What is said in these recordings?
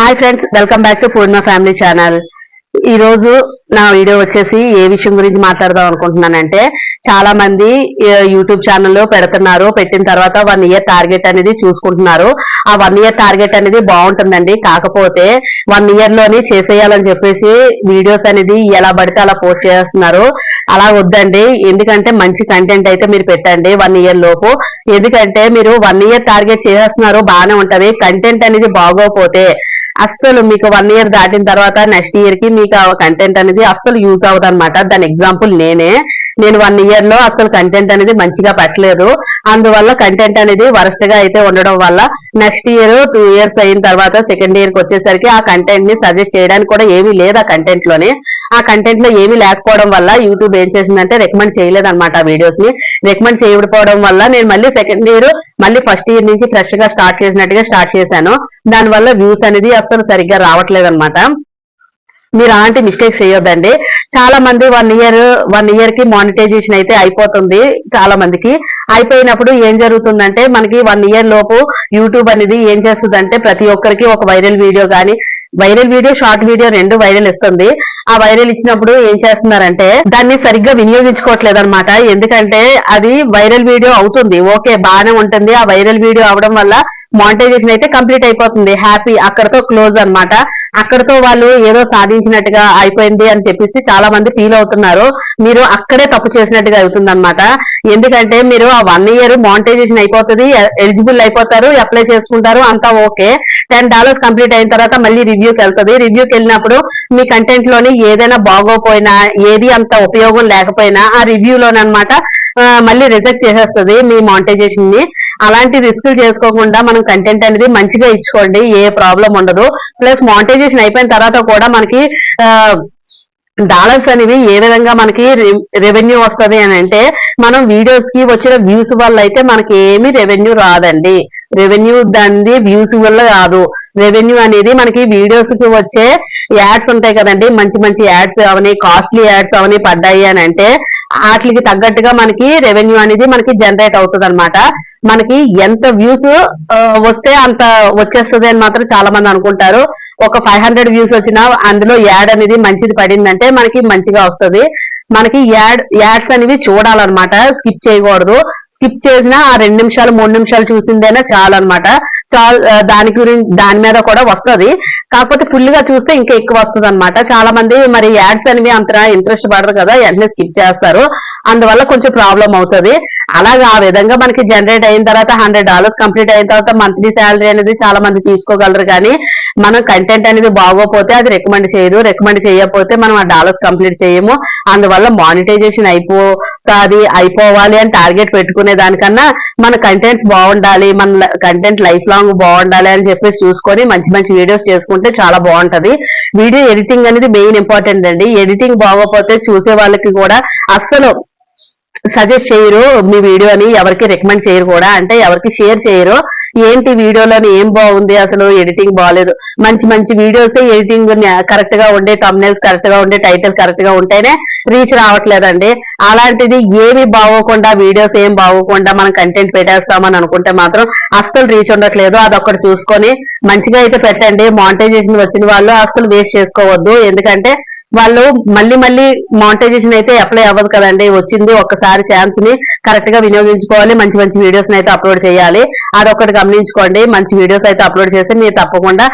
Hi friends welcome back to food మా family channel. ఈ రోజు నా వీడియో వచ్చేసి ఏ విషయం గురించి మాట్లాడదాం అనుకుంటున్నానంటే చాలా మంది యూట్యూబ్ ఛానల్లో పెడుతున్నారు పెట్టిన తర్వాత వన్ ఇయర్ టార్గెట్ అనేది చూసుకుంటున్నారు. ఆ వన్ ఇయర్ టార్గెట్ అనేది బాగుంటుందండి. కాకపోతే వన్ ఇయర్లోని చేసేయాలని చెప్పేసి వీడియోస్ అనేది ఎలా పడితే అలా పోస్ట్ చేస్తున్నారు. అలా వద్దండి. ఎందుకంటే మంచి కంటెంట్ అయితే మీరు పెట్టండి వన్ ఇయర్ లోపు. ఎందుకంటే మీరు వన్ ఇయర్ టార్గెట్ చేస్తున్నారు బాగానే ఉంటది. కంటెంట్ అనేది బాగోపోతే అస్సలు మీకు వన్ ఇయర్ దాటిన తర్వాత నెక్స్ట్ ఇయర్కి మీకు ఆ కంటెంట్ అనేది అస్సలు యూజ్ అవ్వదు అనమాట దాని ఎగ్జాంపుల్ నేనే. నేను వన్ ఇయర్లో అసలు కంటెంట్ అనేది మంచిగా పెట్టలేదు. అందువల్ల కంటెంట్ అనేది వరస్ట్గా అయితే ఉండడం వల్ల నెక్స్ట్ ఇయర్ టూ ఇయర్స్ అయిన తర్వాత సెకండ్ ఇయర్కి వచ్చేసరికి ఆ కంటెంట్ని సజెస్ట్ చేయడానికి కూడా ఏమీ లేదు ఆ కంటెంట్లోని. ఆ కంటెంట్లో ఏమీ లేకపోవడం వల్ల యూట్యూబ్ ఏం చేసిందంటే రికమెండ్ చేయలేదన్నమాట ఆ వీడియోస్ని. రికమెండ్ చేయకపోవడం వల్ల నేను మళ్ళీ సెకండ్ ఇయర్ మళ్ళీ ఫస్ట్ ఇయర్ నుంచి ఫ్రెష్గా స్టార్ట్ చేసినట్టుగా స్టార్ట్ చేశాను. దానివల్ల వ్యూస్ అనేది అస్సలు సరిగ్గా రావట్లేదు అనమాట మీరు అలాంటి మిస్టేక్స్ చేయొద్దండి. చాలా మంది వన్ ఇయర్ వన్ ఇయర్కి మానిటైజేషన్ అయితే అయిపోతుంది చాలా మందికి. అయిపోయినప్పుడు ఏం జరుగుతుందంటే మనకి వన్ ఇయర్ లోపు యూట్యూబ్ అనేది ఏం చేస్తుందంటే ప్రతి ఒక్కరికి ఒక వైరల్ వీడియో కానీ వైరల్ వీడియో షార్ట్ వీడియో రెండు వైరల్ ఇస్తుంది. ఆ వైరల్ ఇచ్చినప్పుడు ఏం చేస్తున్నారంటే దాన్ని సరిగ్గా వినియోగించుకోవట్లేదు అనమాట ఎందుకంటే అది వైరల్ వీడియో అవుతుంది. ఓకే బాగానే ఉంటుంది. ఆ వైరల్ వీడియో అవడం వల్ల మానిటైజేషన్ అయితే కంప్లీట్ అయిపోతుంది. హ్యాపీ అక్కడతో క్లోజ్ అనమాట అక్కడతో వాళ్ళు ఏదో సాధించినట్టుగా అయిపోయింది అని చెప్పేసి చాలా మంది ఫీల్ అవుతున్నారు. మీరు అక్కడే తప్పు చేసినట్టుగా అవుతుంది అనమాట ఎందుకంటే మీరు ఆ వన్ ఇయర్ మానిటైజేషన్ అయిపోతుంది ఎలిజిబుల్ అయిపోతారు అప్లై చేసుకుంటారు అంతా ఓకే. టెన్ డాలర్స్ కంప్లీట్ అయిన తర్వాత మళ్ళీ రివ్యూకి వెళ్తుంది. రివ్యూకి వెళ్ళినప్పుడు మీ కంటెంట్లోని ఏదైనా బాగోపోయినా ఏది అంత ఉపయోగం లేకపోయినా ఆ రివ్యూలోనమాట మళ్ళీ రిజెక్ట్ చేసేస్తుంది మీ మానిటైజేషన్ని. అలాంటి రిస్క్ చేసుకోకుండా మనం కంటెంట్ అనేది మంచిగా ఇచ్చుకోండి ఏ ప్రాబ్లం ఉండదు. ప్లస్ మానిటైజేషన్ అయిపోయిన తర్వాత కూడా మనకి డాలర్స్ అనేవి ఏ విధంగా మనకి రెవెన్యూ వస్తుంది అని అంటే మనం వీడియోస్కి వచ్చిన వ్యూస్ వల్ల అయితే మనకి ఏమి రెవెన్యూ రాదండి. రెవెన్యూ దాని వ్యూస్ వల్ల రాదు రెవెన్యూ అనేది మనకి వీడియోస్కి వచ్చే యాడ్స్ ఉంటాయి కదండి. మంచి మంచి యాడ్స్ అవని కాస్ట్లీ యాడ్స్ అవని పడ్డాయి అని అంటే వాటికి తగ్గట్టుగా మనకి రెవెన్యూ అనేది మనకి జనరేట్ అవుతుంది అనమాట మనకి ఎంత వ్యూస్ వస్తే అంత వచ్చేస్తుంది అని మాత్రం చాలా మంది అనుకుంటారు. ఒక ఫైవ్ హండ్రెడ్ వ్యూస్ వచ్చినా అందులో యాడ్ అనేది మంచిది పడిందంటే మనకి మంచిగా వస్తుంది. మనకి యాడ్ యాడ్స్ అనేవి చూడాలన్నమాట. స్కిప్ చేయకూడదు. స్కిప్ చేసినా ఆ రెండు నిమిషాలు మూడు నిమిషాలు చూసిందైనా చాలన్నమాట. చాలా దాని గురించి దాని మీద కూడా వస్తుంది. కాకపోతే ఫుల్గా చూస్తే ఇంకా ఎక్కువ వస్తుంది అనమాట చాలా మంది మరి యాడ్స్ అనేవి అంత ఇంట్రెస్ట్ పడరు కదా వెంటనే స్కిప్ చేస్తారు. అందువల్ల కొంచెం ప్రాబ్లం అవుతుంది. అలాగే ఆ విధంగా మనకి జనరేట్ అయిన తర్వాత హండ్రెడ్ డాలర్స్ కంప్లీట్ అయిన తర్వాత మంత్లీ శాలరీ అనేది చాలా మంది తీసుకోగలరు కానీ మనం కంటెంట్ అనేది బాగోపోతే అది రికమెండ్ చేయదు. రికమెండ్ చేయకపోతే మనం ఆ డాలర్స్ కంప్లీట్ చేయము. అందువల్ల మానిటైజేషన్ అయిపోతుంది అయిపోవాలి అని టార్గెట్ పెట్టుకునే దానికన్నా మన కంటెంట్స్ బాగుండాలి మన కంటెంట్ లైఫ్ లాంగ్ బాగుండాలి అని చెప్పేసి చూసుకొని మంచి మంచి వీడియోస్ చేసుకుంటే చాలా బాగుంటది. వీడియో ఎడిటింగ్ అనేది మెయిన్ ఇంపార్టెంట్ అండి. ఎడిటింగ్ బాగోపోతే చూసే వాళ్ళకి కూడా అస్సలు సజెస్ట్ చేయరు మీ వీడియోని ఎవరికి రికమెండ్ చేయరు కూడా. అంటే ఎవరికి షేర్ చేయరు. ఏంటి వీడియోలోని ఏం బాగుంది అసలు ఎడిటింగ్ బాగాలేదు మంచి మంచి వీడియోస్ ఎడిటింగ్ కరెక్ట్గా ఉండే తమ్నెల్స్ కరెక్ట్గా ఉండే టైటిల్ కరెక్ట్గా ఉంటేనే రీచ్ రావట్లేదండి. అలాంటిది ఏమి బాగోకుండా వీడియోస్ ఏం బాగోకుండా మనం కంటెంట్ పెట్టేస్తామని అనుకుంటే మాత్రం అస్సలు రీచ్ ఉండట్లేదు. అదొకటి చూసుకొని మంచిగా అయితే పెట్టండి. మానిటైజేషన్ వచ్చిన వాళ్ళు అస్సలు వేస్ట్ చేసుకోవద్దు. ఎందుకంటే వాళ్ళు మళ్ళీ మళ్ళీ మానిటైజేషన్ అయితే అప్లై అవ్వదు కదండి. వచ్చింది ఒక్కసారి ఛాన్స్ని కరెక్ట్గా వినియోగించుకోవాలి మంచి మంచి వీడియోస్ అయితే అప్లోడ్ చేయాలి. అదొకటి గమనించుకోండి మంచి వీడియోస్ అయితే అప్లోడ్ చేస్తే మీరు తప్పకుండా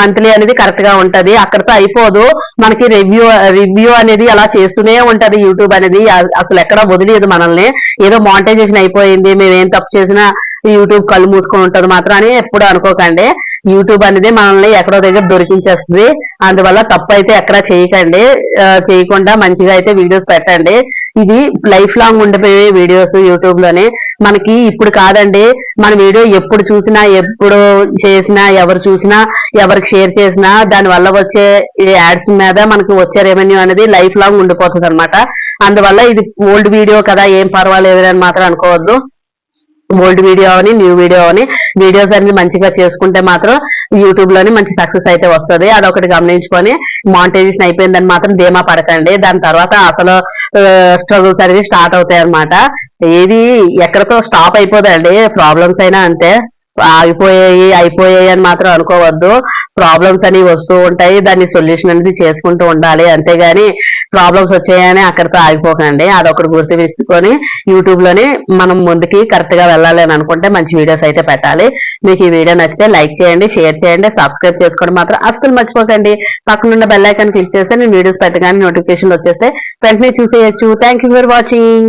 మంత్లీ అనేది కరెక్ట్గా ఉంటది. అక్కడితో అయిపోదు. మనకి రివ్యూ రివ్యూ అనేది అలా చేస్తూనే ఉంటది యూట్యూబ్ అనేది. అసలు ఎక్కడ వదిలేదు మనల్ని. ఏదో మానిటైజేషన్ అయిపోయింది మేము ఏం తప్పు చేసినా యూట్యూబ్ కళ్ళు మూసుకొని ఉంటది మాత్రం అని ఎప్పుడు అనుకోకండి. యూట్యూబ్ అనేది మనల్ని ఎక్కడో దగ్గర దొరికించేస్తుంది. అందువల్ల తప్పు అయితే ఎక్కడ చేయకండి. చేయకుండా మంచిగా అయితే వీడియోస్ పెట్టండి. ఇది లైఫ్ లాంగ్ ఉండిపోయే వీడియోస్ యూట్యూబ్లోనే. మనకి ఇప్పుడు కాదండి మన వీడియో ఎప్పుడు చూసినా ఎప్పుడు చేసినా ఎవరు చూసినా ఎవరికి షేర్ చేసినా దాని వల్ల వచ్చే యాడ్స్ మీద మనకి వచ్చే రెవెన్యూ అనేది లైఫ్ లాంగ్ ఉండిపోతుంది అనమాట అందువల్ల ఇది ఓల్డ్ వీడియో కదా ఏం పర్వాలేదు అని మాత్రం అనుకోవద్దు. ఓల్డ్ వీడియో అని న్యూ వీడియో అని వీడియోస్ అన్ని మంచిగా చేసుకుంటే మాత్రం యూట్యూబ్లోని మంచి సక్సెస్ అయితే వస్తుంది. అదొకటి గమనించుకొని మానిటైజేషన్ అయిపోయిందని మాత్రం ధీమా పడకండి. దాని తర్వాత అసలు స్ట్రగుల్స్ అనేవి స్టార్ట్ అవుతాయి అనమాట ఏది ఎక్కడితో స్టాప్ అయిపోదండి. ప్రాబ్లమ్స్ అయినా అంతే. ఆగిపోయాయి అయిపోయాయి అని మాత్రం అనుకోవద్దు. ప్రాబ్లమ్స్ అనేవి వస్తూ ఉంటాయి. దాన్ని సొల్యూషన్ అనేది చేసుకుంటూ ఉండాలి. అంతేగాని ప్రాబ్లమ్స్ వచ్చాయని అక్కడితో ఆగిపోకండి. అదొకటి గుర్తు తీసుకొని యూట్యూబ్లోనే మనం ముందుకి కరెక్ట్గా వెళ్ళాలి అని అనుకుంటే మంచి వీడియోస్ అయితే పెట్టాలి. మీకు ఈ వీడియో నచ్చితే లైక్ చేయండి షేర్ చేయండి సబ్స్క్రైబ్ చేసుకోవడం మాత్రం అస్సలు మర్చిపోకండి. పక్కనున్న బెల్ ఐకాన్ క్లిక్ చేస్తే నేను వీడియోస్ పెట్టగానే నోటిఫికేషన్ వచ్చేస్తే వెంటనే చూసేయచ్చు. Thank you for watching